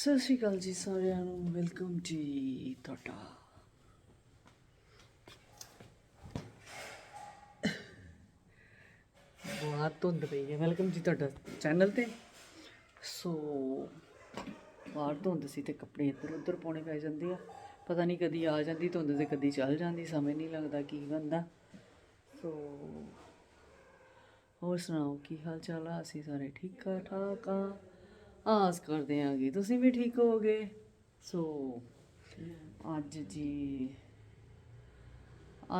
ਸਤਿ ਸ਼੍ਰੀ ਅਕਾਲ ਜੀ ਸਾਰਿਆਂ ਨੂੰ, ਵੈਲਕਮ ਜੀ ਤੁਹਾਡਾ। ਬਹੁਤ ਧੁੰਦ ਪਈ ਹੈ, ਵੈਲਕਮ ਜੀ ਤੁਹਾਡਾ ਚੈਨਲ ਤੇ। ਸੋ, ਬਾਹਰ ਧੁੰਦ ਸੀ ਤੇ ਕੱਪੜੇ ਇੱਧਰ ਉੱਧਰ ਪਾਉਣੇ ਪੈ ਜਾਂਦੇ ਆ। ਪਤਾ ਨਹੀਂ ਕਦੀ ਆ ਜਾਂਦੀ ਧੁੰਦ ਤੇ ਕਦੀ ਚੱਲ ਜਾਂਦੀ ਸਮਝ ਨਹੀਂ ਲੱਗਦਾ ਕੀ ਬੰਦਾ ਸੋ, ਹੋਰ ਸੁਣਾਓ, ਕੀ ਹਾਲ ਚਾਲ ਆ? ਅਸੀਂ ਸਾਰੇ ਠੀਕ ਆ, ਠਾਕ ਆ। ਆਸ ਕਰਦੇ ਹਾਂ ਕਿ ਤੁਸੀਂ ਵੀ ਠੀਕ ਹੋਗੇ ਸੋ ਅੱਜ ਜੀ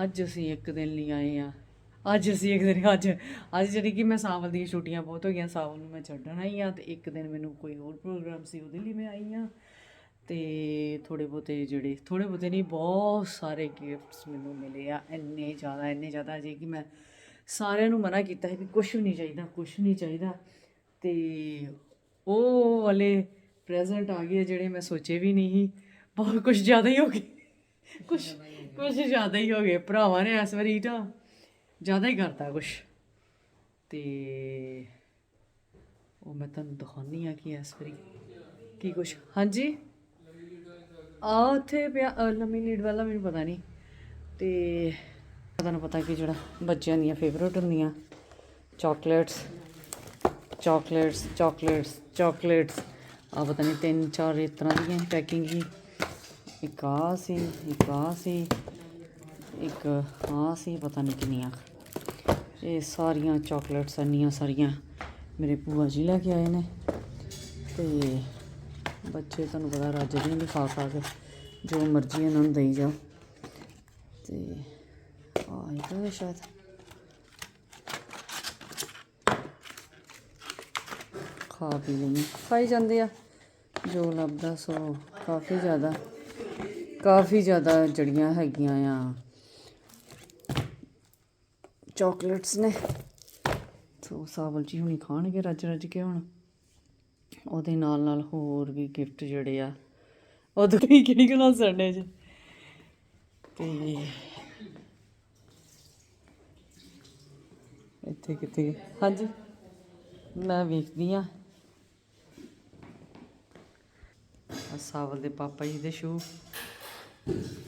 ਅੱਜ ਅਸੀਂ ਇੱਕ ਦਿਨ ਲਈ ਆਏ ਆ। ਅੱਜ ਅਸੀਂ ਇੱਕ ਦਿਨ ਅੱਜ ਅੱਜ ਜਿਹੜੀ ਕਿ ਮੈਂ ਸਾਵਲ ਦੀਆਂ ਛੁੱਟੀਆਂ ਬਹੁਤ ਹੋ ਗਈਆਂ ਸਾਵਲ ਨੂੰ ਮੈਂ ਛੱਡਣ ਆਈ ਆ ਤੇ ਇੱਕ ਦਿਨ ਮੈਨੂੰ ਕੋਈ ਹੋਰ ਪ੍ਰੋਗਰਾਮ ਸੀ ਉਹਦੇ ਲਈ ਮੈਂ ਆਈ ਆ। ਤੇ ਥੋੜੇ ਬਹੁਤੇ ਜਿਹੜੇ ਥੋੜੇ ਬਹੁਤੇ ਨਹੀਂ ਬਹੁਤ ਸਾਰੇ ਗਿਫਟਸ ਮੈਨੂੰ ਮਿਲੇ ਆ। ਇੰਨੇ ਜ਼ਿਆਦਾ ਇੰਨੇ ਜ਼ਿਆਦਾ ਜੇ ਕਿ ਮੈਂ ਸਾਰਿਆਂ ਨੂੰ ਮਨਾ ਕੀਤਾ ਹੈ ਵੀ ਕੁਝ ਨਹੀਂ ਚਾਹੀਦਾ ਕੁਝ ਨਹੀਂ ਚਾਹੀਦਾ। ਤੇ ਉਹ ਵਾਲੇ ਪ੍ਰੈਜ਼ੈਂਟ ਆ ਗਏ ਜਿਹੜੇ ਮੈਂ ਸੋਚੇ ਵੀ ਨਹੀਂ ਸੀ। ਬਹੁਤ ਕੁਝ ਜ਼ਿਆਦਾ ਹੀ ਹੋ ਗਏ। ਕੁਝ ਕੁਝ ਜ਼ਿਆਦਾ ਹੀ ਹੋ ਗਏ। ਭਰਾਵਾਂ ਨੇ ਇਸ ਵਾਰੀ ਤਾਂ ਜ਼ਿਆਦਾ ਹੀ ਕਰਤਾ ਕੁਝ ਤੇ ਉਹ ਮੈਂ ਤੁਹਾਨੂੰ ਦਿਖਾਉਣੀ ਆ ਕਿ ਇਸ ਵਾਰੀ ਕੀ ਕੁਝ ਹਾਂਜੀ। ਆ ਉੱਥੇ ਪਿਆ ਲੰਮੀ ਲੀਡ ਵਾਲਾ ਮੈਨੂੰ ਪਤਾ ਨਹੀਂ। ਤੇ ਤੁਹਾਨੂੰ ਪਤਾ ਕਿ ਜਿਹੜਾ ਬੱਚਿਆਂ ਦੀਆਂ ਫੇਵਰਟ ਹੁੰਦੀਆਂ ਚਾਕਲੇਟਸ ਚਾਕਲੇਟਸ ਚਾਕਲੇਟਸ ਚਾਕਲੇਟਸ ਆ ਪਤਾ ਨਹੀਂ ਤਿੰਨ ਚਾਰ ਇਸ ਤਰ੍ਹਾਂ ਦੀਆਂ ਪੈਕਿੰਗ ਹੀ ਇੱਕ ਆ ਸੀ, ਇੱਕ ਆ ਸੀ, ਇੱਕ ਆ ਸੀ, ਪਤਾ ਨਹੀਂ ਕਿੰਨੀਆਂ। ਇਹ ਸਾਰੀਆਂ ਚਾਕਲੇਟਸ ਇੰਨੀਆਂ ਸਾਰੀਆਂ ਮੇਰੇ ਭੂਆ ਜੀ ਲੈ ਕੇ ਆਏ ਨੇ। ਤੇ ਬੱਚੇ ਤੁਹਾਨੂੰ ਪਤਾ ਰੱਜਦੇ ਨਹੀਂ ਖਾ ਖਾ ਕੇ। ਜੋ ਮਰਜ਼ੀ ਇਹਨਾਂ ਨੂੰ ਦੇਈ ਜਾਓ। ਤੇ ਆ ਇਹ ਸ਼ਾਇਦ। ਖਾ ਪੀ ਲੈਂਦੇ। ਖਾਈ ਜਾਂਦੇ ਆ। ਜੋ ਲੱਭਦਾ ਸੋ ਕਾਫੀ ਜ਼ਿਆਦਾ ਕਾਫੀ ਜ਼ਿਆਦਾ ਜੜੀਆਂ ਹੈਗੀਆਂ ਆ। ਚਾਕਲੇਟਸ ਨੇ। ਸੋ ਸਾਵਲ ਜੀ ਹੁਣੀ ਖਾਣਗੇ ਰੱਜ ਰੱਜ ਕੇ ਹੁਣ। ਉਹਦੇ ਨਾਲ ਨਾਲ ਹੋਰ ਵੀ ਗਿਫਟ ਜਿਹੜੇ ਆ, ਉਹ ਵੀ ਕਿਹੜੀ ਗੱਲਾਂ ਸੜਨੇ ਚ ਤੇ ਇੱਥੇ ਕਿੱਥੇ? ਹਾਂਜੀ। ਮੈਂ ਵੇਖਦੀ ਆ ਸਾਵਲ ਦੇ ਪਾਪਾ ਜੀ ਦੇ ਸ਼ੂ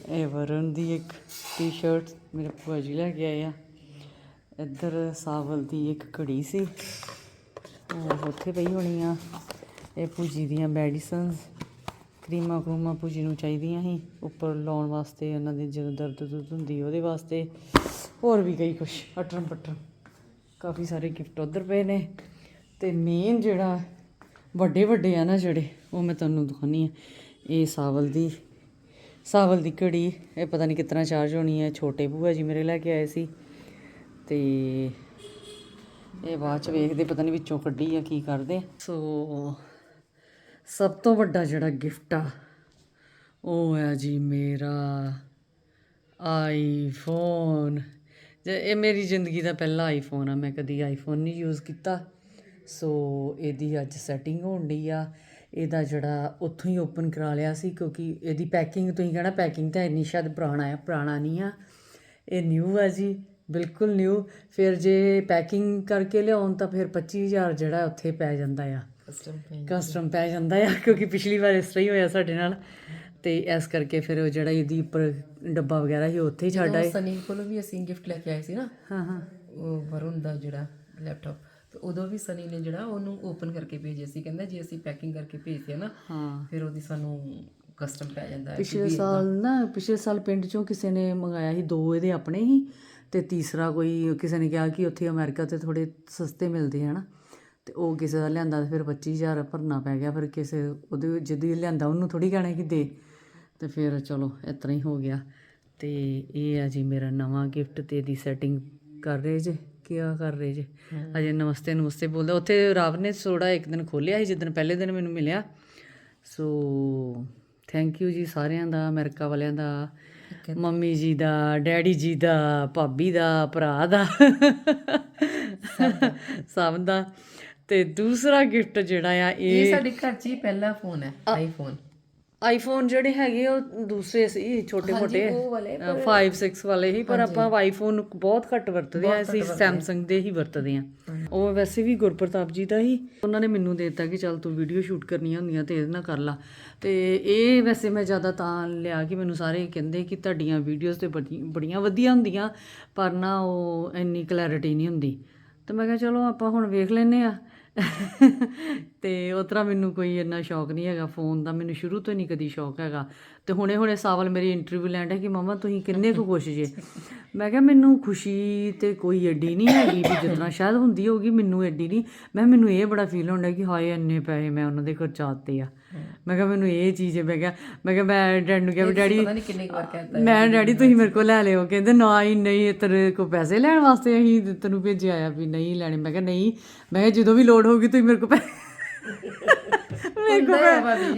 ਇਹ ਵਰਣ ਦੀ ਇੱਕ ਟੀ-ਸ਼ਰਟ ਮੇਰੇ ਭੂਆ ਜੀ ਲੈ ਕੇ ਆਏ ਆ। ਇੱਧਰ ਸਾਵਲ ਦੀ ਇੱਕ ਘੜੀ ਸੀ। ਉਹ ਉੱਥੇ ਪਈ ਹੋਣੀ ਆ। ਇਹ ਪੂਜੀ ਦੀਆਂ ਮੈਡੀਸਨਸ ਕਰੀਮਾਂ ਕਰੂਮਾਂ ਪੂਜੀ ਨੂੰ ਚਾਹੀਦੀਆਂ ਸੀ। ਉੱਪਰ ਲਾਉਣ ਵਾਸਤੇ ਉਹਨਾਂ ਦੀ ਜਦੋਂ ਦਰਦ ਦੁਰਦ ਹੁੰਦੀ ਉਹਦੇ ਵਾਸਤੇ। ਹੋਰ ਵੀ ਕਈ ਕੁਛ ਅਟਰਮ ਪਟਰਮ ਕਾਫੀ ਸਾਰੇ ਗਿਫਟ ਉਧਰ ਪਏ ਨੇ। ਤੇ ਮੇਨ ਜਿਹੜਾ ਵੱਡੇ ਵੱਡੇ ਆ ਨਾ ਜਿਹੜੇ ਉਹ ਮੈਂ ਤੁਹਾਨੂੰ ਦਿਖਾਉਣੀ ਆ ਇਹ ਸਾਵਲ ਦੀ ਸਾਵਲ ਦੀ ਘੜੀ। ਇਹ ਪਤਾ ਨਹੀਂ ਕਿਤਨਾ ਚਾਰਜ ਹੋਣੀ ਹੈ। ਛੋਟੇ ਭੂਆ ਜੀ ਮੇਰੇ ਲੈ ਕੇ ਆਏ ਸੀ। ਤੇ ਇਹ ਬਾਅਦ ਚ ਵੇਖਦੇ, ਪਤਾ ਨਹੀਂ ਵਿੱਚੋਂ ਕੱਢੀ ਆ ਕੀ ਕਰਦੇ। ਸੋ, ਸਭ ਤੋਂ ਵੱਡਾ ਜਿਹੜਾ ਗਿਫਟ ਆ, ਉਹ ਆ ਜੀ ਮੇਰਾ ਆਈਫੋਨ ਜੇ ਇਹ ਮੇਰੀ ਜ਼ਿੰਦਗੀ ਦਾ ਪਹਿਲਾ ਆਈਫੋਨ ਆ। ਮੈਂ ਕਦੀ ਆਈਫੋਨ ਨਹੀਂ ਯੂਜ਼ ਕੀਤਾ। ਸੋ, ਇਹਦੀ ਅੱਜ ਸੈਟਿੰਗ ਹੋਣ ਡਈ ਆ। ਇਹਦਾ ਜਿਹੜਾ ਉੱਥੋਂ ਹੀ ਓਪਨ ਕਰਾ ਲਿਆ ਸੀ ਕਿਉਂਕਿ ਇਹਦੀ ਪੈਕਿੰਗ ਤੁਸੀਂ ਕਹਿਣਾ ਪੈਕਿੰਗ ਤਾਂ ਇੰਨੀ ਸ਼ਾਇਦ ਪੁਰਾਣਾ ਆ ਪੁਰਾਣਾ ਨਹੀਂ ਆ। ਇਹ ਨਿਊ ਆ ਜੀ ਬਿਲਕੁਲ ਨਿਊ ਫਿਰ ਜੇ ਪੈਕਿੰਗ ਕਰਕੇ ਲਿਆਉਣ ਤਾਂ ਫਿਰ 25000 ਜਿਹੜਾ ਉੱਥੇ ਪੈ ਜਾਂਦਾ ਆ। ਕਸਟਮ ਪੇ ਕਸਟਮ ਪੈ ਜਾਂਦਾ ਆ ਕਿਉਂਕਿ ਪਿਛਲੀ ਵਾਰ ਇਸ ਤਰ੍ਹਾਂ ਹੀ ਹੋਇਆ ਸਾਡੇ ਨਾਲ। ਤੇ ਇਸ ਕਰਕੇ ਫਿਰ ਉਹ ਜਿਹੜਾ ਇਹਦੀ ਉੱਪਰ ਡੱਬਾ ਵਗੈਰਾ ਸੀ ਉੱਥੇ ਹੀ ਛੱਡ ਆਏ। ਸਨੀ ਕੋਲੋਂ ਵੀ ਅਸੀਂ ਗਿਫਟ ਲੈ ਕੇ ਆਏ ਸੀ ਨਾ ਹਾਂ ਹਾਂ। ਉਹ ਵਰੁਣ ਦਾ ਜਿਹੜਾ ਲੈਪਟਾਪ ਤੇ ਉਦੋਂ ਵੀ ਸਨੀ ਨੇ ਜਿਹੜਾ ਉਹਨੂੰ ਓਪਨ ਕਰਕੇ ਭੇਜਿਆ ਸੀ ਕਹਿੰਦਾ ਜੇ ਅਸੀਂ ਪੈਕਿੰਗ ਕਰਕੇ ਭੇਜਦੇ ਆ ਨਾ ਹਾਂ। ਫਿਰ ਉਹਦੀ ਸਾਨੂੰ ਕਸਟਮ ਪੈ ਜਾਂਦਾ ਹੈ ਪਿਛਲੇ ਸਾਲ ਨਾ ਪਿਛਲੇ ਸਾਲ ਪਿੰਡ ਚੋਂ ਕਿਸੇ ਨੇ ਮੰਗਾਇਆ ਸੀ ਦੋ ਇਹਦੇ ਆਪਣੇ ਹੀ ਤੇ ਤੀਸਰਾ ਕੋਈ ਕਿਸੇ ਨੇ ਕਿਹਾ ਕਿ ਉੱਥੇ ਅਮਰੀਕਾ ਤੇ ਥੋੜੇ ਸਸਤੇ ਮਿਲਦੇ ਹਨ ਤੇ ਉਹ ਕਿਸੇ ਦਾ ਲਿਆਂਦਾ ਤੇ ਫਿਰ 25000 ਭਰਨਾ ਪੈ ਗਿਆ ਫਿਰ ਕਿਸੇ ਉਹਦੇ ਜਿਹਦੀ ਲਿਆਂਦਾ ਉਹਨੂੰ ਥੋੜੀ ਕਹਿਣਾ ਕਿ ਦੇ ਤੇ ਫਿਰ ਚਲੋ ਇਸ ਤਰ੍ਹਾਂ ਹੀ ਹੋ ਗਿਆ। ਤੇ ਇਹ ਆ ਜੀ ਮੇਰਾ ਨਵਾਂ ਗਿਫਟ ਤੇ ਦੀ ਸੈਟਿੰਗ ਕਰ ਰਹੇ ਜੇ। ਕੀ ਕਰ ਰਹੇ ਜੇ? ਅਜੇ ਨਮਸਤੇ ਨਮਸਤੇ ਬੋਲਦਾ। ਉੱਥੇ ਰਾਵ ਨੇ ਥੋੜਾ ਇੱਕ ਦਿਨ ਖੋਲਿਆ ਸੀ ਜਿੱਦਣ ਪਹਿਲੇ ਦਿਨ ਮੈਨੂੰ ਮਿਲਿਆ। ਸੋ ਥੈਂਕ ਯੂ ਜੀ ਸਾਰਿਆਂ ਦਾ ਅਮਰੀਕਾ ਵਾਲਿਆਂ ਦਾ ਮੰਮੀ ਜੀ ਦਾ ਡੈਡੀ ਜੀ ਦਾ ਭਾਬੀ ਦਾ ਭਰਾ ਦਾ। ਸਭ ਦਾ। ਤੇ ਦੂਸਰਾ ਗਿਫਟ ਜਿਹੜਾ ਆ ਇਹ ਇਹ ਸਾਡੇ ਘਰ 'ਚ ਹੀ ਪਹਿਲਾ ਫੋਨ ਹੈ ਆਈਫੋਨ ਆਈਫੋਨ ਜਿਹੜੇ ਹੈਗੇ ਉਹ ਦੂਸਰੇ ਸੀ ਛੋਟੇ ਮੋਟੇ। ਉਹ ਵਾਲੇ 5 6 ਵਾਲੇ ਹੀ ਪਰ ਆਪਾਂ ਆਈਫੋਨ ਬਹੁਤ ਘੱਟ ਵਰਤਦੇ ਆ ਅਸੀਂ ਸੈਮਸੰਗ ਦੇ ਹੀ ਵਰਤਦੇ ਆ। ਉਹ ਵੈਸੇ ਵੀ ਗੁਰਪ੍ਰਤਾਪ ਜੀ ਦਾ ਹੀ ਉਹਨਾਂ ਨੇ ਮੈਨੂੰ ਦੇ ਦਿੱਤਾ ਕਿ ਚੱਲ ਤੂੰ ਵੀਡੀਓ ਸ਼ੂਟ ਕਰਨੀਆਂ ਹੁੰਦੀਆਂ ਤੇ ਇਹਦੇ ਨਾਲ ਕਰ ਲਾ। ਤੇ ਇਹ ਵੈਸੇ ਮੈਂ ਜ਼ਿਆਦਾ ਤਾਂ ਲਿਆ ਕਿ ਮੈਨੂੰ ਸਾਰੇ ਕਹਿੰਦੇ ਕਿ ਤੁਹਾਡੀਆਂ ਵੀਡੀਓਜ਼ ਤੇ ਬੜੀ- ਬੜੀਆਂ ਵਧੀਆ ਹੁੰਦੀਆਂ ਪਰ ਨਾ ਉਹ ਇੰਨੀ ਕਲੈਰਿਟੀ ਨਹੀਂ ਹੁੰਦੀ। ਤੇ ਮੈਂ ਕਿਹਾ ਚਲੋ ਆਪਾਂ ਹੁਣ ਵੇਖ ਲੈਨੇ ਆ। ਅਤੇ ਉਸ ਤਰ੍ਹਾਂ ਮੈਨੂੰ ਕੋਈ ਇੰਨਾ ਸ਼ੌਕ ਨਹੀਂ ਹੈਗਾ, ਫੋਨ ਦਾ ਮੈਨੂੰ ਸ਼ੁਰੂ ਤੋਂ ਨਹੀਂ ਕਦੀ ਸ਼ੌਕ ਹੈਗਾ। ਤੇ ਹੁਣੇ ਹੁਣੇ ਸਾਵਲ ਮੇਰੀ ਇੰਟਰਵਿਊ ਲੈਣ ਹੈ ਕਿ ਮਮਾ ਤੁਸੀਂ ਕਿੰਨੇ ਕੁ ਖੁਸ਼ ਜੇ। ਮੈਂ ਕਿਹਾ ਮੈਨੂੰ ਖੁਸ਼ੀ ਤੇ ਕੋਈ ਐਡੀ ਨਹੀਂ ਹੈਗੀ ਵੀ ਜਿਤਨਾ ਸ਼ਾਇਦ ਹੁੰਦੀ ਹੋਗੀ ਮੈਨੂੰ ਐਡੀ ਨਹੀਂ। ਮੈਂ ਮੈਨੂੰ ਇਹ ਬੜਾ ਫੀਲ ਹੁੰਦਾ ਕਿ ਹਾਏ ਇੰਨੇ ਪੈਸੇ ਮੈਂ ਉਹਨਾਂ ਦੇ ਖਰਚਾਤੇ ਆ। ਮੈਂ ਕਿਹਾ ਮੈਨੂੰ ਇਹ ਚੀਜ਼ ਹੈ ਮੈਂ ਕਿਹਾ ਮੈਂ ਕਿਹਾ ਮੈਂ ਡੈਡ ਨੂੰ ਕਿਹਾ ਵੀ ਡੈਡੀ ਪਤਾ ਨਹੀਂ ਕਿੰਨੇ ਵਾਰ ਕਹਿੰਦਾ ਮੈਂ ਡੈਡੀ ਤੁਸੀਂ ਮੇਰੇ ਕੋਲ ਲੈ ਲਿਓ। ਕਹਿੰਦੇ ਨਾ ਹੀ ਨਹੀਂ ਤੇਰੇ ਕੋ ਪੈਸੇ ਲੈਣ ਵਾਸਤੇ ਅਸੀਂ ਤੈਨੂੰ ਭੇਜਿਆ ਆ ਵੀ ਨਹੀਂ ਲੈਣੇ। ਮੈਂ ਕਿਹਾ ਨਹੀਂ ਮੈਂ ਕਿਹਾ ਜਦੋਂ ਵੀ ਲੋੜ ਹੋਊਗੀ ਤੁਸੀਂ ਮੇਰੇ ਕੋ ਮੇਰੇ ਕੋ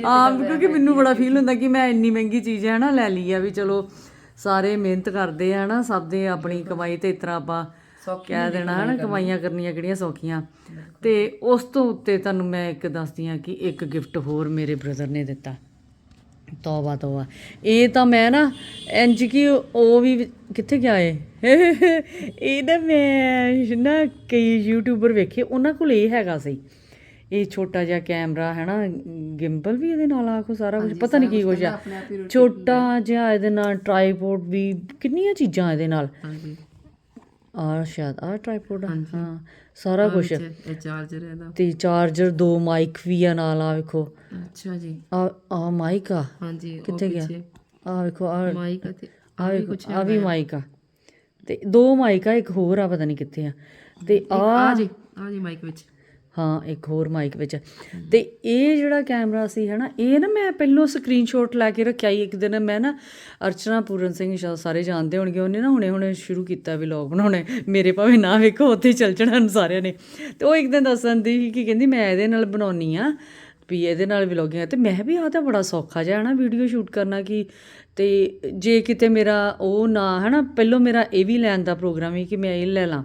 ਹਾਂ ਕਿਉਂਕਿ ਮੈਨੂੰ ਬੜਾ ਫੀਲ ਹੁੰਦਾ ਕਿ ਮੈਂ ਇੰਨੀ ਮਹਿੰਗੀ ਚੀਜ਼ ਹੈ ਨਾ ਲੈ ਲਈ ਆ ਵੀ ਚਲੋ ਸਾਰੇ ਮਿਹਨਤ ਕਰਦੇ ਆ ਨਾ ਸਭ ਦੇ ਆਪਣੀ ਕਮਾਈ ਤੇ ਇਸ ਤਰ੍ਹਾਂ ਆਪਾਂ ਕਹਿ ਦੇਣਾ ਹਨਾ ਕਮਾਈਆਂ ਕਰਨੀਆਂ ਕਿਹੜੀਆਂ ਸੌਖੀਆਂ। ਤੇ ਉਸ ਤੋਂ ਉੱਤੇ ਤੁਹਾਨੂੰ ਮੈਂ ਇੱਕ ਦੱਸਦੀ ਆ ਕਿ ਇੱਕ ਗਿਫਟ ਹੋਰ ਮੇਰੇ ਬ੍ਰਦਰ ਨੇ ਦਿੱਤਾ। ਤੋਬਾ ਤੋਬਾ। ਇਹ ਤਾਂ ਮੈਂ ਨਾ ਇੰਜ ਕਿ ਉਹ ਵੀ ਕਿੱਥੇ ਗਿਆ ਏ? ਇਹ ਨਾ ਮੈਂ ਨਾ ਕਈ ਯੂਟਿਊਬਰ ਵੇਖੇ ਉਹਨਾਂ ਕੋਲ ਇਹ ਹੈਗਾ ਸੀ ਇਹ ਛੋਟਾ ਜਿਹਾ ਕੈਮਰਾ ਹੈ ਨਾ ਗਿੰਬਲ ਵੀ ਇਹਦੇ ਨਾਲ ਆਖੋ ਸਾਰਾ ਕੁਝ ਪਤਾ ਨਹੀਂ ਕੀ ਕੁਝ ਆ। ਛੋਟਾ ਜਿਹਾ ਇਹਦੇ ਨਾਲ ਟ੍ਰਾਈਪੋਡ ਵੀ ਕਿੰਨੀਆਂ ਚੀਜ਼ਾਂ ਇਹਦੇ ਨਾਲ। ਹਾਂਜੀ। ਆ ਸ਼ਾਇਦ ਆ। ਟ੍ਰਾਈਪੋਡ ਹਾਂ ਸਾਰਾ ਕੁਝ ਇਹ ਚਾਰਜਰ ਇਹਦਾ। ਤੇ ਚਾਰਜਰ ਦੋ ਮਾਈਕ ਵੀ ਆ ਨਾਲ ਆ ਵੇਖੋ। ਅੱਛਾ ਜੀ। ਆ ਆ ਮਾਈਕ ਆ। ਹਾਂਜੀ ਕਿੱਥੇ ਗਿਆ? ਆ ਵੇਖੋ ਆ ਮਾਈਕ ਤੇ ਆ ਵੇਖੋ ਆ ਵੀ ਮਾਈਕ ਆ। ਤੇ ਦੋ ਮਾਈਕ ਆ ਇੱਕ ਹੋਰ ਆ ਪਤਾ ਨਹੀਂ ਕਿੱਥੇ ਆ। ਤੇ ਆ ਆ ਜੀ ਆ ਜੀ ਮਾਈਕ ਵਿੱਚ। ਹਾਂ, ਇੱਕ ਹੋਰ ਮਾਈਕ ਵਿੱਚ। ਤੇ ਇਹ ਜਿਹੜਾ ਕੈਮਰਾ ਸੀ, ਹਨਾ, ਇਹ ਨਾ ਮੈਂ ਪਹਿਲੋਂ ਸਕਰੀਨਸ਼ਾਟ ਲੈ ਕੇ ਰੱਖਿਆ ਹੀ ਇੱਕ ਦਿਨ ਮੈਂ ਨਾ ਅਰਚਨਾ ਪੂਰਨ ਸਿੰਘ ਸ਼ਾਹ ਸਾਰੇ ਜਾਣਦੇ ਹੋਣਗੇ, ਉਹਨੇ ਨਾ ਹੁਣੇ ਹੁਣੇ ਸ਼ੁਰੂ ਕੀਤਾ ਵਲੌਗ ਬਣਾਉਣੇ, ਮੇਰੇ ਭਾਵੇਂ ਨਾ ਵੇਖੋ, ਉੱਥੇ ਚੱਲ ਜਾਣਾ ਸਾਰਿਆਂ ਨੇ। ਤੇ ਉਹ ਇੱਕ ਦਿਨ ਦੱਸਣ ਦੀ ਸੀ ਕਿ ਕਹਿੰਦੀ ਮੈਂ ਇਹਦੇ ਨਾਲ ਬਣਾਉਣੀ ਆ ਵੀ ਇਹਦੇ ਨਾਲ ਵਲੌਗਿੰਗ ਤੇ ਮੈਂ ਵੀ ਆ ਤਾਂ ਬੜਾ ਸੌਖਾ ਜਿਹਾ ਨਾ ਵੀਡੀਓ ਸ਼ੂਟ ਕਰਨਾ ਕਿ ਤੇ ਜੇ ਕਿਤੇ ਮੇਰਾ ਉਹ ਨਾ ਹਨਾ ਪਹਿਲੋਂ ਮੇਰਾ ਇਹ ਵੀ ਲੈਣ ਦਾ ਪ੍ਰੋਗਰਾਮ ਸੀ ਕਿ ਮੈਂ ਇਹ ਲੈ ਲਾਂ।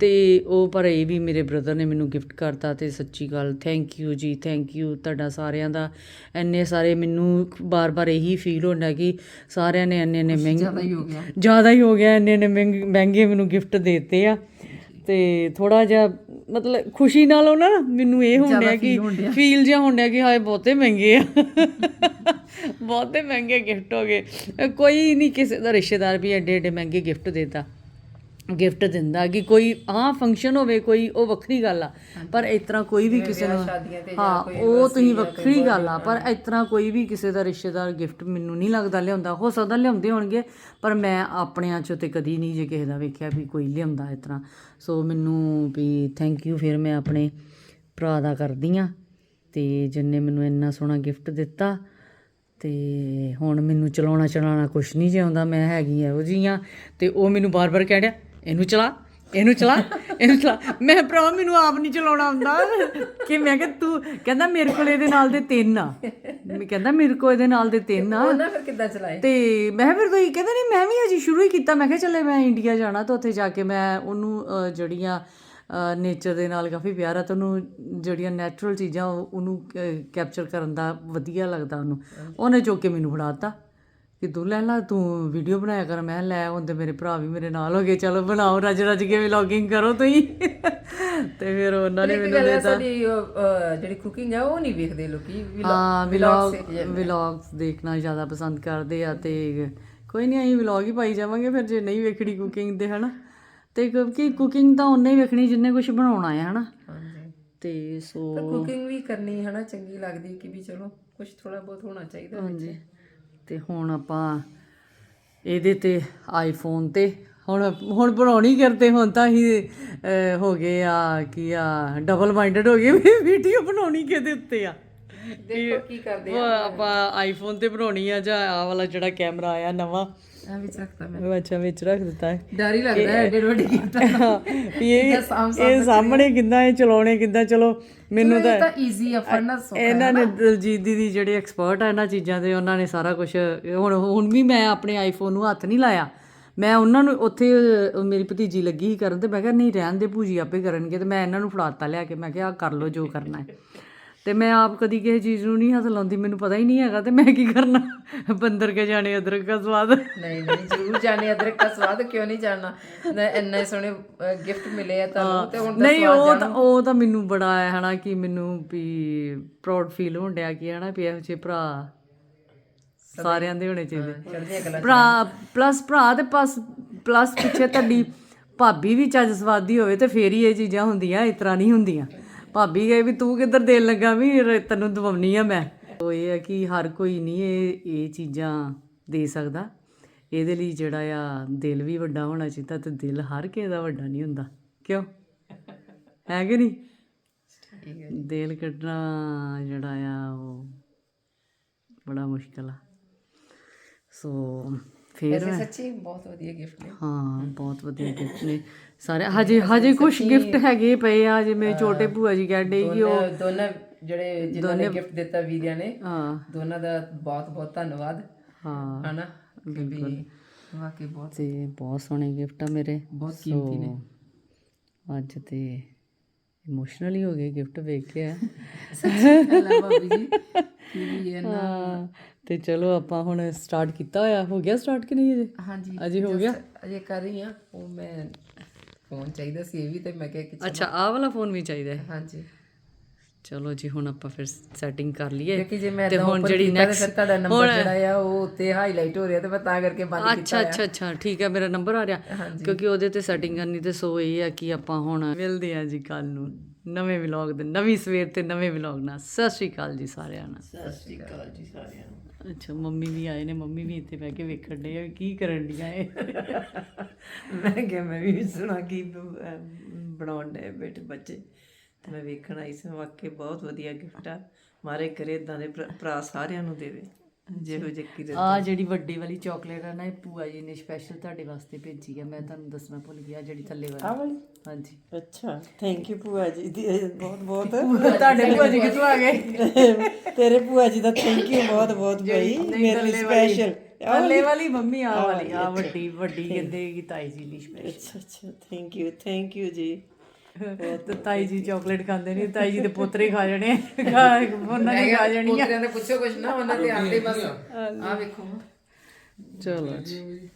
ਤੇ ਉਹ ਪਰ ਇਹ ਵੀ ਮੇਰੇ ਬ੍ਰਦਰ ਨੇ ਮੈਨੂੰ ਗਿਫਟ ਕਰਤਾ ਤੇ ਸੱਚੀ ਗੱਲ thank you ji thank you ਤੁਹਾਡਾ ਸਾਰਿਆਂ ਦਾ। ਇੰਨੇ ਸਾਰੇ ਮੈਨੂੰ ਬਾਰ-ਬਾਰ ਇਹੀ ਫੀਲ ਹੁੰਦਾ ਕਿ ਸਾਰਿਆਂ ਨੇ ਇੰਨੇ ਇੰਨੇ ਮਹਿੰਗੇ ਜ਼ਿਆਦਾ ਹੀ ਹੋ ਗਿਆ। ਜ਼ਿਆਦਾ ਹੀ ਹੋ ਗਿਆ ਇੰਨੇ ਇੰਨੇ ਮਹਿੰਗੇ ਮਹਿੰਗੇ ਮੈਨੂੰ ਗਿਫਟ ਦਿੱਤੇ ਆ। ਤੇ ਥੋੜਾ ਜਿਹਾ ਮਤਲਬ ਖੁਸ਼ੀ ਨਾਲ ਉਹ ਨਾ ਮੈਨੂੰ ਇਹ ਹੁੰਦਾ ਕਿ ਫੀਲ ਜਿਹਾ ਹੁੰਦਾ ਕਿ ਹਾਏ ਬਹੁਤੇ ਮਹਿੰਗੇ ਆ। ਬਹੁਤੇ ਮਹਿੰਗੇ ਗਿਫਟ ਹੋ ਗਏ। ਕੋਈ ਨਹੀਂ ਕਿਸੇ ਦਾ ਰਿਸ਼ਤੇਦਾਰ ਵੀ ਐਡੇ ਐਡੇ ਮਹਿੰਗੇ ਗਿਫਟ ਦੇਤਾ। ਗਿਫਟ ਦਿੰਦਾ ਕਿ ਕੋਈ ਹਾਂ ਫੰਕਸ਼ਨ ਹੋਵੇ ਕੋਈ ਉਹ ਵੱਖਰੀ ਗੱਲ ਆ। ਪਰ ਇਸ ਤਰ੍ਹਾਂ ਕੋਈ ਵੀ ਕਿਸੇ ਨੂੰ ਹਾਂ ਉਹ ਤੁਸੀਂ ਵੱਖਰੀ ਗੱਲ ਆ। ਪਰ ਇਸ ਤਰ੍ਹਾਂ ਕੋਈ ਵੀ ਕਿਸੇ ਦਾ ਰਿਸ਼ਤੇਦਾਰ ਗਿਫਟ ਮੈਨੂੰ ਨਹੀਂ ਲੱਗਦਾ ਲਿਆਉਂਦਾ। ਹੋ ਸਕਦਾ ਲਿਆਉਂਦੇ ਹੋਣਗੇ ਪਰ ਮੈਂ ਆਪਣਿਆਂ ਚੋਂ ਤੇ ਕਦੀ ਨਹੀਂ ਜੇ ਕਿਸੇ ਦਾ ਵੇਖਿਆ ਵੀ ਕੋਈ ਲਿਆਉਂਦਾ ਇਸ ਤਰ੍ਹਾਂ। ਸੋ ਮੈਨੂੰ ਵੀ ਥੈਂਕ ਯੂ ਫਿਰ ਮੈਂ ਆਪਣੇ ਭਰਾ ਦਾ ਕਰਦੀ ਆ ਤੇ ਜਿੰਨੇ ਮੈਨੂੰ ਇੰਨਾ ਸੋਹਣਾ ਗਿਫਟ ਦਿੱਤਾ ਤੇ ਹੁਣ ਮੈਨੂੰ ਚਲਾਉਣਾ ਚਲਾਉਣਾ ਕੁਛ ਨਹੀਂ ਜਿਉਂਦਾ ਮੈਂ ਹੈਗੀ ਇਹੋ ਜਿਹੀ ਆ ਤੇ ਉਹ ਮੈਨੂੰ ਬਾਰ-ਬਾਰ ਕਹਿ ਰਿਹਾ ਇਹਨੂੰ ਚਲਾ ਇਹਨੂੰ ਚਲਾ ਇਹਨੂੰ ਚਲਾ। ਮੈਂ ਭਰਾ ਮੈਨੂੰ ਆਪ ਨਹੀਂ ਚਲਾਉਣਾ ਆਉਂਦਾ। ਕਿ ਮੈਂ ਕਿਹਾ ਤੂੰ ਕਹਿੰਦਾ ਮੇਰੇ ਕੋਲ ਇਹਦੇ ਨਾਲ ਦੇ ਤਿੰਨ ਆ। ਮੈਂ ਕਹਿੰਦਾ ਮੇਰੇ ਕੋਲ ਇਹਦੇ ਨਾਲ ਦੇ ਤਿੰਨ ਆ। ਉਹ ਨਾ ਫਿਰ ਕਿੱਦਾਂ ਚਲਾਏ? ਤੇ ਮੈਂ ਫਿਰ ਕੋਈ ਕਹਿੰਦਾ ਨਹੀਂ ਮੈਂ ਵੀ ਅਜੇ ਸ਼ੁਰੂ ਹੀ ਕੀਤਾ। ਮੈਂ ਕਿਹਾ ਚੱਲੇ ਮੈਂ ਇੰਡੀਆ ਜਾਣਾ ਤਾਂ ਉੱਥੇ ਜਾ ਕੇ ਮੈਂ ਉਹਨੂੰ ਜਿਹੜੀਆਂ ਨੇਚਰ ਦੇ ਨਾਲ ਕਾਫੀ ਪਿਆਰ ਆ ਤਾਂ ਉਹਨੂੰ ਜਿਹੜੀਆਂ ਨੈਚੁਰਲ ਚੀਜ਼ਾਂ ਉਹ- ਉਹਨੂੰ ਕੈਪਚਰ ਕਰਨ ਦਾ ਵਧੀਆ ਲੱਗਦਾ ਉਹਨੂੰ। ਉਹਨੇ ਚੁੱਕ ਕੇ ਮੈਨੂੰ ਫੜਾਤਾ ਕਿ ਤੂੰ ਲੈ ਲਾ ਤੂੰ ਵੀਡੀਓ ਬਣਾਇਆ ਕਰ। ਮੈਂ ਲੈ ਹੁੰਦੇ ਮੇਰੇ ਭਰਾ ਵੀ ਮੇਰੇ ਨਾਲ ਹੋ ਗਏ। ਚਲੋ ਬਣਾਓ ਰੱਜ ਰੱਜ ਕੇ ਵਲੌਗਿੰਗ ਕਰੋ ਤੁਸੀਂ। ਤੇ ਫਿਰ ਉਹਨਾਂ ਨੇ ਮੈਨੂੰ ਹੈ ਸਾਡੀ ਜਿਹੜੀ ਕੁਕਿੰਗ ਹੈ ਉਹ ਨਹੀਂ ਵੇਖਦੇ ਲੋਕੀ। ਹਾਂ ਵਲੌਗ ਵਲੌਗਸ ਦੇਖਣਾ ਜ਼ਿਆਦਾ ਪਸੰਦ ਕਰਦੇ ਆ ਤੇ ਕੋਈ ਨਹੀਂ ਅਸੀਂ ਵਲੌਗ ਹੀ ਪਾਈ ਜਾਵਾਂਗੇ ਫਿਰ ਜੇ ਨਹੀਂ ਵੇਖਣੀ ਕੁਕਿੰਗ ਦੇ ਹਨਾ। ਤੇ ਕਿਉਂਕਿ ਕੁਕਿੰਗ ਤਾਂ ਉਹਨੇ ਹੀ ਵੇਖਣੀ ਜਿੰਨੇ ਕੁਝ ਬਣਾਉਣਾ ਹੈ ਹਨਾ। ਤੇ ਸੋ ਕੁਕਿੰਗ ਵੀ ਕਰਨੀ ਹੈ ਨਾ ਚੰਗੀ ਲੱਗਦੀ ਕਿ ਵੀ ਚਲੋ ਕੁਝ ਥੋੜਾ ਬਹੁਤ ਹੋਣਾ ਚਾਹੀਦਾ ਹਾਂਜੀ। ਤੇ ਹੁਣ ਆਪਾਂ ਇਹਦੇ ਤੇ ਆਈਫੋਨ ਤੇ ਹੁਣ ਹੁਣ ਬਣਾਉਣੀ ਕਰਦੇ ਹੁਣ ਤਾਂ ਹੀ ਹੋ ਗਏ ਆ ਕੀ ਆ ਡਬਲ ਮਾਈਂਡਡ ਹੋ ਗਏ ਵੀ ਵੀਡੀਓ ਬਣਾਉਣੀ ਕਿਹਦੇ ਉੱਤੇ ਆ? ਦੇਖੋ ਕੀ ਕਰਦੇ ਉਹ ਆਪਾਂ। ਆਈਫੋਨ ਤੇ ਬਣਾਉਣੀ ਆ ਜਾਂ ਆ ਵਾਲਾ ਜਿਹੜਾ ਕੈਮਰਾ ਆਇਆ ਨਵਾਂ ਵਿੱਚ ਰੱਖਤਾ ਮੈਂ। ਅੱਛਾ ਵਿੱਚ ਰੱਖ ਦਿੱਤਾ ਹੈ ਡਰ ਹੀ ਲੱਗਦਾ ਹੈ ਐਡੇ ਵੱਡੀ ਵੀ ਇਹ ਇਹ ਸਾਹਮਣੇ ਕਿੱਦਾਂ ਇਹ ਚਲਾਉਣੇ ਕਿੱਦਾਂ ਚਲੋ ਮੈਨੂੰ ਤਾਂ ਇਹ ਤਾਂ ਈਜ਼ੀ ਆ ਫੜਨਾ ਸੌਖਾ ਇਹਨਾਂ ਨੇ ਦਲਜੀਤ ਦੀ ਜਿਹੜੇ ਐਕਸਪਰਟ ਆ ਇਹਨਾਂ ਚੀਜ਼ਾਂ ਦੇ ਉਹਨਾਂ ਨੇ ਸਾਰਾ ਕੁਝ ਹੁਣ ਹੁਣ ਵੀ ਮੈਂ ਆਪਣੇ ਆਈਫੋਨ ਨੂੰ ਹੱਥ ਨਹੀਂ ਲਾਇਆ। ਮੈਂ ਉਹਨਾਂ ਨੂੰ ਉੱਥੇ ਮੇਰੀ ਭਤੀਜੀ ਲੱਗੀ ਕਰਨ ਤੇ ਮੈਂ ਕਿਹਾ ਨਹੀਂ ਰਹਿਣ ਦੇ ਭੂਜੀ ਆਪੇ ਕਰਨਗੇ। ਤੇ ਮੈਂ ਇਹਨਾਂ ਨੂੰ ਫੜਾਤਾ ਲਿਆ ਕੇ ਮੈਂ ਕਿਹਾ ਕਰ ਲਓ ਜੋ ਕਰਨਾ ਹੈ। ਤੇ ਮੈਂ ਆਪ ਕਦੀ ਕਿਸੇ ਚੀਜ਼ ਨੂੰ ਨਹੀਂ ਹੱਥ ਲਾਉਂਦੀ ਮੈਨੂੰ ਪਤਾ ਹੀ ਨਹੀਂ ਹੈਗਾ ਤੇ ਮੈਂ ਕੀ ਕਰਨਾ? ਬੰਦਰ ਕੇ ਜਾਣੇ ਅਦਰਕ ਦਾ ਸਵਾਦ। ਨਹੀਂ ਨਹੀਂ ਜ਼ਰੂਰ ਜਾਣੇ ਅਦਰਕ ਦਾ ਸਵਾਦ ਕਿਉਂ ਨਹੀਂ ਜਾਣਨਾ ਇੰਨੇ ਸੋਹਣੇ ਗਿਫਟ ਮਿਲੇ ਆ ਤੁਹਾਨੂੰ ਤੇ ਹੁਣ ਤਾਂ ਨਹੀਂ ਉਹ ਤਾਂ ਉਹ ਤਾਂ ਮੈਨੂੰ ਬੜਾ ਹੈ ਹਨਾ ਕਿ ਮੈਨੂੰ ਵੀ ਪ੍ਰਾਊਡ ਫੀਲ ਹੋਣ ਡਿਆ ਕਿ ਹਨਾ ਵੀ ਇਹੋ ਜਿਹੇ ਭਰਾ ਸਾਰਿਆਂ ਦੇ ਹੋਣੇ ਚਾਹੀਦੇ। ਭਰਾ ਪਲੱਸ ਭਰਾ ਤੇ ਪਲੱਸ ਪਲੱਸ ਪਿੱਛੇ ਤੁਹਾਡੀ ਭਾਬੀ ਵੀ ਚੱਜ ਸਵਾਦੀ ਹੋਵੇ ਤੇ ਫੇਰ ਹੀ ਇਹ ਚੀਜ਼ਾਂ ਹੁੰਦੀਆਂ ਇਸ ਤਰ੍ਹਾਂ ਨਹੀਂ ਹੁੰਦੀਆਂ। ਭਾਬੀ ਕਹੇ ਵੀ ਤੂੰ ਕਿੱਧਰ ਦੇਣ ਲੱਗਾ ਵੀ ਤੈਨੂੰ ਦਵਾਉਣੀ ਆ ਮੈਂ। ਉਹ ਇਹ ਹੈ ਕਿ ਹਰ ਕੋਈ ਨਹੀਂ ਇਹ ਇਹ ਚੀਜ਼ਾਂ ਦੇ ਸਕਦਾ। ਇਹਦੇ ਲਈ ਜਿਹੜਾ ਆ ਦਿਲ ਵੀ ਵੱਡਾ ਹੋਣਾ ਚਾਹੀਦਾ ਤੇ ਦਿਲ ਹਰ ਕਿਸੇ ਦਾ ਵੱਡਾ ਨਹੀਂ ਹੁੰਦਾ। ਕਿਉਂ? ਹੈ ਕਿ ਨਹੀਂ? ਦਿਲ ਕੱਢਣਾ ਜਿਹੜਾ ਆ ਉਹ ਬੜਾ ਮੁਸ਼ਕਲ ਆ। ਸੋ ਫਿਰ ਵੈਸੇ ਸੱਚੀ ਬਹੁਤ ਵਧੀਆ ਗਿਫਟ ਨੇ। ਹਾਂ ਬਹੁਤ ਵਧੀਆ ਗਿਫਟ ਨੇ। ਸਾਰੇ ਹਜੇ ਹਜੇ ਕੁਝ ਗਿਫਟ ਹੈਗੇ ਪਏ ਆ ਜਿਵੇਂ ਛੋਟੇ ਭੂਆ ਜੀ ਕਹਿੰਦੇ ਕਿ ਉਹ ਦੋਨਾਂ ਜਿਹੜੇ ਜਿਨ੍ਹਾਂ ਨੇ ਗਿਫਟ ਦਿੱਤਾ ਵੀਰਿਆ ਨੇ ਹਾਂ। ਦੋਨਾਂ ਦਾ ਬਹੁਤ ਬਹੁਤ ਧੰਨਵਾਦ। ਹਾਂ ਹਨਾ? ਵੀ ਵਾਕਈ ਬਹੁਤ ਤੇ ਬਹੁਤ ਸੋਹਣੇ ਗਿਫਟ ਆ ਮੇਰੇ। ਬਹੁਤ ਕੀਮਤੀ ਨੇ। ਅੱਜ ਤੇ ਇਮੋਸ਼ਨਲੀ ਹੋ ਗਏ ਗਿਫਟ ਵੇਖ ਕੇ ਆ। ਅੱਲਾ ਭਾਬੀ ਜੀ। ਕੀ ਵੀ ਹੈ ਨਾ। ਹਾਂ। ਤੇ ਚਲੋ ਆਪਾਂ ਹੁਣ ਸਟਾਰਟ ਕੀਤਾ ਹੋਇਆ। ਹੋ ਗਿਆ ਸਟਾਰਟ ਕਿ ਨਹੀਂ ਅਜੇ? ਹਾਂਜੀ ਅਜੇ ਹੋ ਗਿਆ? ਅਜੇ ਕਰ ਰਹੀ ਆ ਉਹ ਮੈਂ ਫੋਨ ਚਾਹੀਦਾ ਸੀ ਇਹ ਵੀ ਤੇ ਮੈਂ ਕਿਹਾ ਕਿ ਅੱਛਾ ਆਹ ਵਾਲਾ ਫੋਨ ਵੀ ਚਾਹੀਦਾ ਹੈ। ਹਾਂਜੀ। ਚਲੋ ਜੀ ਹੁਣ ਆਪਾਂ ਫਿਰ ਸੈਟਿੰਗ ਕਰ ਲਈਏ। ਕਿਉਂਕਿ ਜੇ ਮੈਂ ਤੇ ਤਾਂ ਹੁਣ ਜਿਹੜੀ next- ਫਿਰ ਤੁਹਾਡਾ ਨੰਬਰ ਜਿਹੜਾ ਆ ਉਹ ਉੱਤੇ ਹਾਈਲਾਈਟ ਹੋ ਰਿਹਾ ਤੇ ਮੈਂ ਤਾਂ ਕਰਕੇ ਬੰਦ ਕੀਤਾ ਅੱਛਾ ਅੱਛਾ ਅੱਛਾ। ਠੀਕ ਹੈ ਮੇਰਾ ਨੰਬਰ ਆ ਰਿਹਾ। ਕਿਉਂਕਿ ਉਹਦੇ ਤੇ ਸੈਟਿੰਗ ਕਰਨੀ ਤੇ ਸੋ ਇਹ ਹੈ ਕਿ ਆਪਾਂ ਹੁਣ ਮਿਲਦੇ ਹਾਂ ਜੀ ਕੱਲ ਨੂੰ। ਨਵੇਂ ਵਲੌਗ ਦੇ ਨਵੀਂ ਸਵੇਰ ਤੇ ਨਵੇਂ ਵਲੌਗ ਨਾਲ। ਸਤਿ ਸ਼੍ਰੀ ਅਕਾਲ ਜੀ ਸਾਰਿਆਂ ਨੂੰ ਸਤਿ ਸ਼੍ਰੀ ਅਕਾਲ ਜੀ ਸਾਰਿਆਂ ਨੂੰ। ਅੱਛਾ ਮੰਮੀ ਵੀ ਆਏ ਨੇ ਮੰਮੀ ਵੀ ਇੱਥੇ ਬਹਿ ਕੇ ਵੇਖਣ ਡੇ ਆ ਕੀ ਕਰਨ ਡੀਆਂ ਇਹ। ਮੈਂ ਕਿਹਾ ਮੈਂ ਵੀ ਸੁਣਾ ਕੀ ਬਣਾਉਣ ਦੇ ਬੇਟੇ ਬੱਚੇ। ਤੇ ਮੈਂ ਵੇਖਣ ਆਈ ਸੀ ਵਾਕਈ ਬਹੁਤ ਵਧੀਆ ਗਿਫਟ ਆ। ਮਾਰੇ ਕਰੇ ਇਦਾਂ ਦੇ ਭਰਾ ਸਾਰਿਆਂ ਨੂੰ ਦੇਵੇ। ਜਿਹੋ ਜਿਹੇ ਕੀ ਦੇ ਆ ਜਿਹੜੀ ਵੱਡੀ ਵਾਲੀ ਚਾਕਲੇਟ ਆ ਨਾ ਇਹ ਭੂਆ ਜੀ ਨੇ ਸਪੈਸ਼ਲ ਤੁਹਾਡੇ ਵਾਸਤੇ ਭੇਜੀ ਆ ਮੈਂ ਤੁਹਾਨੂੰ ਦੱਸਣਾ ਭੁੱਲ ਗਿਆ ਜਿਹੜੀ ਥੱਲੇ ਵਾਲੀ। ਵਾਲੀ? ਹਾਂਜੀ। ਅੱਛਾ ਥੈਂਕ ਯੂ ਭੂਆ ਜੀ ਦੀ ਬਹੁਤ ਬਹੁਤ। ਤੁਹਾਡੇ ਭੂਆ ਜੀ ਕਿੱਥੋਂ ਆ ਗਏ? ਤੇਰੇ ਭੂਆ ਜੀ ਦਾ ਥੈਂਕ ਯੂ ਬਹੁਤ ਬਹੁਤ ਭਾਈ ਮੇਰੇ ਲਈ ਸਪੈਸ਼ਲ ਥੱਲੇ ਵਾਲੀ? ਮੰਮੀ ਆ ਵਾਲੀ ਆ ਵੱਡੀ ਵੱਡੀ ਕਹਿੰਦੇ ਕਿ ਤਾਈ ਜੀ ਲਈ ਸਪੈਸ਼ਲ ਅੱਛਾ ਅੱਛਾ ਥੈਂਕ ਯੂ ਥੈਂਕ ਯੂ ਜੀ। ਤੇ ਤਾਈ ਜੀ ਚਾਕਲੇਟ ਖਾਂਦੇ ਨਹੀਂ ਤਾਈ ਜੀ ਦੇ ਪੋਤਰੇ ਖਾ ਜਾਣੇ ਖਾ- ਉਹਨਾਂ ਨੇ ਖਾ ਜਾਣੀ ਆ। ਪੁੱਤਰਿਆਂ ਦੇ ਪੁੱਛੋ ਕੁਛ ਨਾ ਉਹਨਾਂ ਦੇ ਆਂਦੇ ਬਸ। ਆ ਵੇਖੋ। ਚਲੋ ਜੀ।